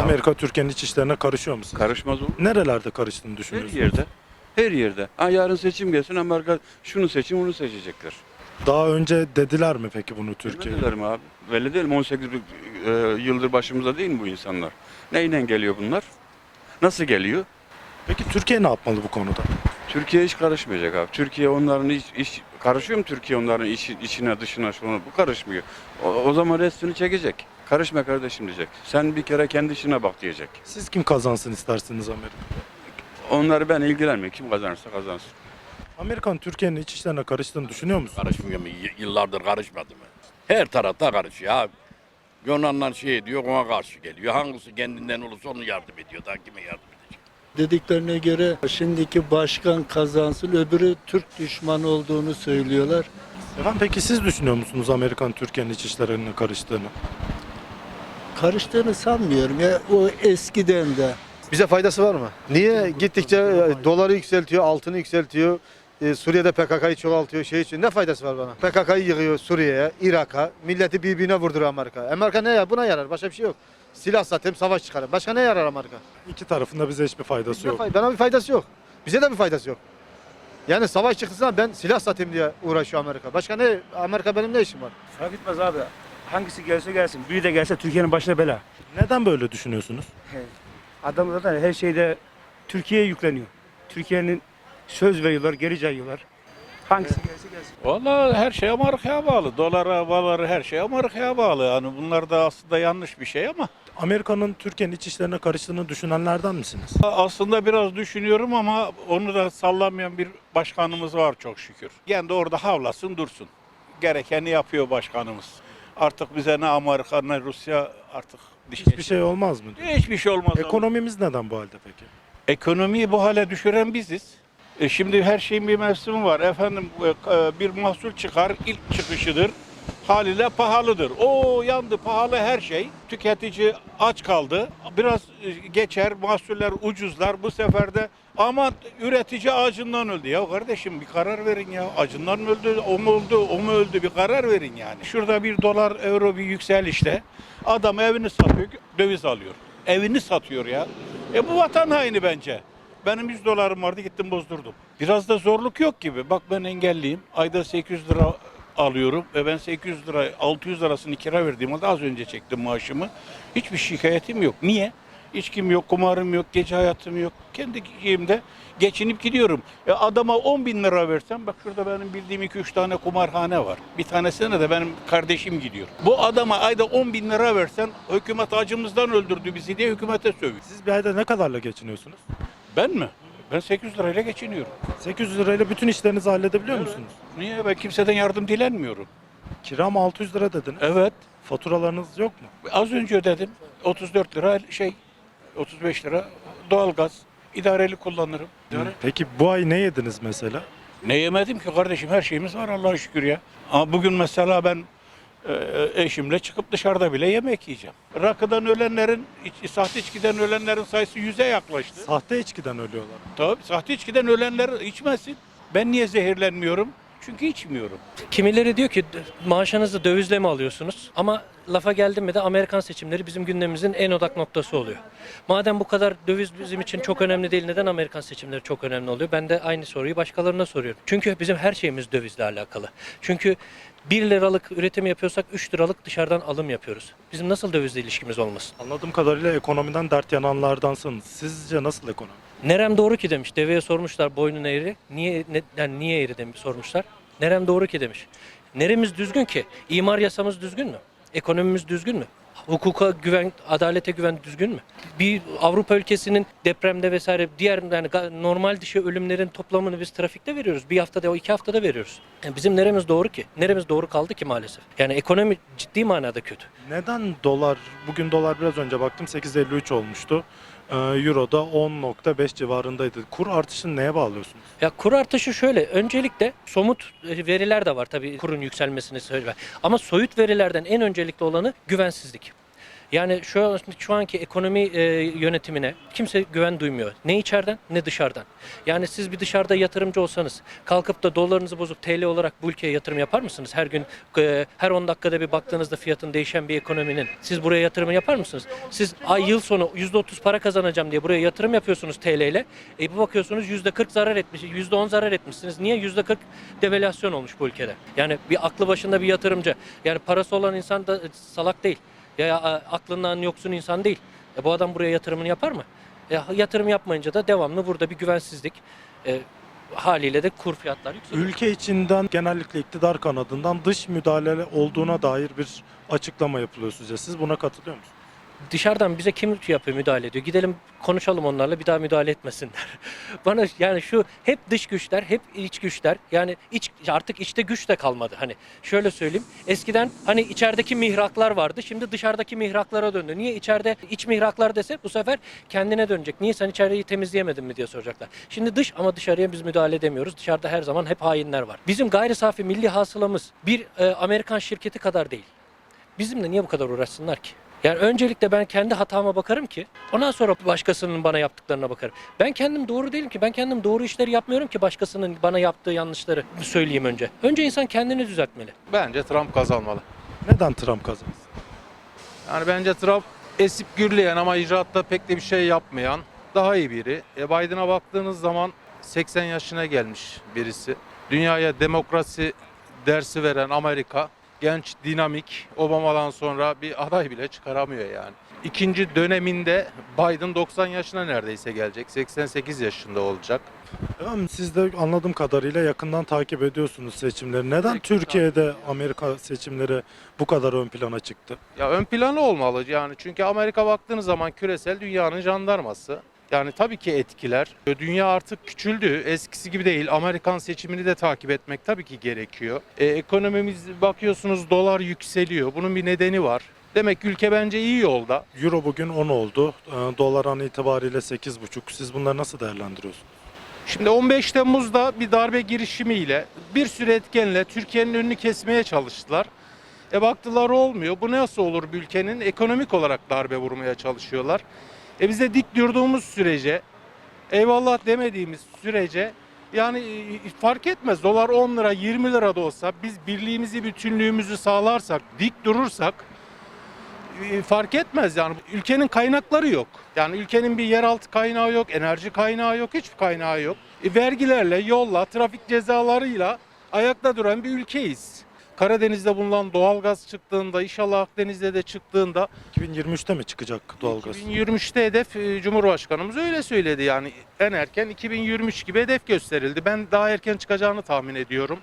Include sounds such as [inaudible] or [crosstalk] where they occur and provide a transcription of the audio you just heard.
Amerika Türkiye'nin iç işlerine karışıyor mu? sizce? Karışmaz olur. Nerelerde karıştığını Her yerde. Her yerde. Ha, yarın seçim gelsin Amerika şunu seçim bunu seçecekler. Daha önce dediler mi peki bunu Türkiye'ye? Türkiye. mi abi? Belli değil mi? 18 e, yıldır başımızda değil mi bu insanlar? Neyle geliyor bunlar? Nasıl geliyor? Peki Türkiye ne yapmalı bu konuda? Türkiye hiç karışmayacak abi. Türkiye onların iş, iş karışıyor mu Türkiye onların işi, içine dışına şuna bu karışmıyor. O, o zaman restini çekecek. Karışma kardeşim diyecek. Sen bir kere kendi işine bak diyecek. Siz kim kazansın istersiniz Amerika? Onları ben ilgilenmiyor. Kim kazanırsa kazansın. Amerikan Türkiye'nin iç işlerine karıştığını düşünüyor musun? Karışmıyor mu? Y- Yıllardır karışmadı mı? Her tarafta karışıyor abi. Yunanlar şey diyor ona karşı geliyor. Hangisi kendinden olursa onu yardım ediyor. Daha kime yardım edecek? dediklerine göre şimdiki başkan kazansın öbürü Türk düşmanı olduğunu söylüyorlar. Efendim peki siz düşünüyor musunuz Amerikan Türkiye'nin iç işlerine karıştığını? Karıştığını sanmıyorum ya o eskiden de. Bize faydası var mı? Niye gittikçe e, doları yükseltiyor, altını yükseltiyor, e, Suriye'de PKK'yı çoğaltıyor, şey için ne faydası var bana? PKK'yı yığıyor Suriye'ye, Irak'a, milleti birbirine vurduruyor Amerika. Amerika ne ya? Buna yarar, başka bir şey yok. Silah satayım, savaş çıkarım. Başka ne yarar Amerika? İki tarafında bize hiçbir faydası Bize yok. fay- Bana bir faydası yok. Bize de bir faydası yok. Yani savaş çıktıysa ben silah satayım diye uğraşıyor Amerika. Başka ne? Amerika benim ne işim var? Fark etmez abi. Hangisi gelse gelsin. Biri de gelse Türkiye'nin başına bela. Neden böyle düşünüyorsunuz? Adam zaten her şeyde Türkiye'ye yükleniyor. Türkiye'nin söz veriyorlar, geri cayıyorlar. Hangisi gelse gelsin. Vallahi her şey Amerika'ya bağlı. Dolara, baları her şey Amerika'ya bağlı. Yani bunlar da aslında yanlış bir şey ama Amerika'nın Türkiye'nin iç işlerine karıştığını düşünenlerden misiniz? aslında biraz düşünüyorum ama onu da sallamayan bir başkanımız var çok şükür. Kendi orada havlasın dursun. Gerekeni yapıyor başkanımız. Artık bize ne Amerika ne Rusya artık diş Hiçbir şey olmaz mı? diyor. Hiçbir şey olmaz. Ekonomimiz neden bu halde peki? Ekonomiyi bu hale düşüren biziz. E şimdi her şeyin bir mevsimi var. Efendim e, e, bir mahsul çıkar, ilk çıkışıdır. Haliyle pahalıdır. O yandı pahalı her şey. Tüketici aç kaldı. Biraz e, geçer, mahsuller ucuzlar. Bu sefer de ama üretici acından öldü. Ya kardeşim bir karar verin ya. Acından mı öldü, o mu öldü, o mu öldü bir karar verin yani. Şurada bir dolar, euro bir yükselişte adam evini satıyor, döviz alıyor. Evini satıyor ya. E bu vatan haini bence. Benim 100 dolarım vardı gittim bozdurdum. Biraz da zorluk yok gibi. Bak ben engelliyim. Ayda 800 lira alıyorum ve ben 800 lira 600 lirasını kira verdiğim halde az önce çektim maaşımı. Hiçbir şikayetim yok. Niye? İçkim yok, kumarım yok, gece hayatım yok. Kendi şeyimde geçinip gidiyorum. E adama 10 bin lira versem bak şurada benim bildiğim 2-3 tane kumarhane var. Bir tanesine de benim kardeşim gidiyor. Bu adama ayda 10 bin lira versen hükümet acımızdan öldürdü bizi diye hükümete sövüyor. Siz bir ayda ne kadarla geçiniyorsunuz? Ben mi? Ben 800 lirayla geçiniyorum. 800 lirayla bütün işlerinizi halledebiliyor musunuz? Niye? Ben kimseden yardım dilenmiyorum. Kira mı 600 lira dediniz? Evet. Faturalarınız yok mu? Az önce ödedim. 34 lira şey, 35 lira doğalgaz. İdareli kullanırım. İdare- Peki bu ay ne yediniz mesela? Ne yemedim ki kardeşim her şeyimiz var Allah'a şükür ya. Ama bugün mesela ben eşimle çıkıp dışarıda bile yemek yiyeceğim. Rakıdan ölenlerin, iç- sahte içkiden ölenlerin sayısı yüze yaklaştı. Sahte içkiden ölüyorlar. Tabii sahte içkiden ölenler içmesin. Ben niye zehirlenmiyorum? Çünkü içmiyorum. Kimileri diyor ki maaşınızı dövizle mi alıyorsunuz? Ama lafa geldi mi de Amerikan seçimleri bizim gündemimizin en odak noktası oluyor. Madem bu kadar döviz bizim için çok önemli değil neden Amerikan seçimleri çok önemli oluyor? Ben de aynı soruyu başkalarına soruyorum. Çünkü bizim her şeyimiz dövizle alakalı. Çünkü 1 liralık üretim yapıyorsak 3 liralık dışarıdan alım yapıyoruz. Bizim nasıl dövizle ilişkimiz olmasın? Anladığım kadarıyla ekonomiden dert yananlardansınız. Sizce nasıl ekonomi? Nerem doğru ki demiş. Deveye sormuşlar boynun eğri. Niye ne, yani niye eğri demiş sormuşlar. Nerem doğru ki demiş. Neremiz düzgün ki? İmar yasamız düzgün mü? Ekonomimiz düzgün mü? Hukuka güven, adalete güven düzgün mü? Bir Avrupa ülkesinin depremde vesaire diğer yani normal dışı ölümlerin toplamını biz trafikte veriyoruz. Bir haftada iki haftada veriyoruz. Yani bizim neremiz doğru ki? Neremiz doğru kaldı ki maalesef? Yani ekonomi ciddi manada kötü. Neden dolar, bugün dolar biraz önce baktım 8.53 olmuştu. Ee, Euro da 10.5 civarındaydı. Kur artışını neye bağlıyorsunuz? Ya kur artışı şöyle. Öncelikle somut veriler de var tabii kurun yükselmesini söyle. Ama soyut verilerden en öncelikli olanı güvensizlik. Yani şu şu anki ekonomi e, yönetimine kimse güven duymuyor. Ne içeriden ne dışarıdan. Yani siz bir dışarıda yatırımcı olsanız kalkıp da dolarınızı bozup TL olarak bu ülkeye yatırım yapar mısınız? Her gün e, her 10 dakikada bir baktığınızda fiyatın değişen bir ekonominin siz buraya yatırım yapar mısınız? Siz ay yıl sonu %30 para kazanacağım diye buraya yatırım yapıyorsunuz TL ile. E bir bakıyorsunuz %40 zarar etmiş, %10 zarar etmişsiniz. Niye? %40 devalüasyon olmuş bu ülkede. Yani bir aklı başında bir yatırımcı. Yani parası olan insan da e, salak değil. Ya, aklından yoksun insan değil. E bu adam buraya yatırımını yapar mı? E, yatırım yapmayınca da devamlı burada bir güvensizlik. E, haliyle de kur fiyatlar yükseliyor. Ülke içinden genellikle iktidar kanadından dış müdahale olduğuna dair bir açıklama yapılıyor sizce. Siz buna katılıyor musunuz? Dışarıdan bize kim yapıyor müdahale ediyor? Gidelim konuşalım onlarla bir daha müdahale etmesinler. [laughs] Bana yani şu hep dış güçler, hep iç güçler. Yani iç artık içte güç de kalmadı. Hani şöyle söyleyeyim. Eskiden hani içerideki mihraklar vardı. Şimdi dışarıdaki mihraklara döndü. Niye içeride iç mihraklar dese bu sefer kendine dönecek. Niye sen içeriği temizleyemedin mi diye soracaklar. Şimdi dış ama dışarıya biz müdahale edemiyoruz. Dışarıda her zaman hep hainler var. Bizim gayri safi milli hasılamız bir e, Amerikan şirketi kadar değil. Bizimle niye bu kadar uğraşsınlar ki? Yani öncelikle ben kendi hatama bakarım ki ondan sonra başkasının bana yaptıklarına bakarım. Ben kendim doğru değilim ki. Ben kendim doğru işleri yapmıyorum ki başkasının bana yaptığı yanlışları söyleyeyim önce. Önce insan kendini düzeltmeli. Bence Trump kazanmalı. Neden Trump kazansın? Yani bence Trump esip gürleyen ama icraatta pek de bir şey yapmayan daha iyi biri. E Biden'a baktığınız zaman 80 yaşına gelmiş birisi. Dünyaya demokrasi dersi veren Amerika genç, dinamik, Obama'dan sonra bir aday bile çıkaramıyor yani. İkinci döneminde Biden 90 yaşına neredeyse gelecek. 88 yaşında olacak. Efendim, siz de anladığım kadarıyla yakından takip ediyorsunuz seçimleri. Neden Türkiye'de Amerika seçimleri bu kadar ön plana çıktı? Ya ön planı olmalı yani çünkü Amerika baktığınız zaman küresel dünyanın jandarması. Yani tabii ki etkiler. Dünya artık küçüldü. Eskisi gibi değil. Amerikan seçimini de takip etmek tabii ki gerekiyor. E, ekonomimiz bakıyorsunuz dolar yükseliyor. Bunun bir nedeni var. Demek ki ülke bence iyi yolda. Euro bugün 10 oldu. Ee, Dolar an itibariyle 8,5. Siz bunları nasıl değerlendiriyorsunuz? Şimdi 15 Temmuz'da bir darbe girişimiyle bir sürü etkenle Türkiye'nin önünü kesmeye çalıştılar. E baktılar olmuyor. Bu nasıl olur bir ülkenin? Ekonomik olarak darbe vurmaya çalışıyorlar. E bize dik durduğumuz sürece, eyvallah demediğimiz sürece yani e, fark etmez. Dolar 10 lira 20 lira da olsa biz birliğimizi bütünlüğümüzü sağlarsak, dik durursak e, fark etmez yani ülkenin kaynakları yok. Yani ülkenin bir yeraltı kaynağı yok, enerji kaynağı yok, hiçbir kaynağı yok. E, vergilerle, yolla, trafik cezalarıyla ayakta duran bir ülkeyiz. Karadeniz'de bulunan doğalgaz çıktığında, inşallah Akdeniz'de de çıktığında 2023'te mi çıkacak doğalgaz? 2023'te hedef e, Cumhurbaşkanımız öyle söyledi yani en erken 2023 gibi hedef gösterildi. Ben daha erken çıkacağını tahmin ediyorum.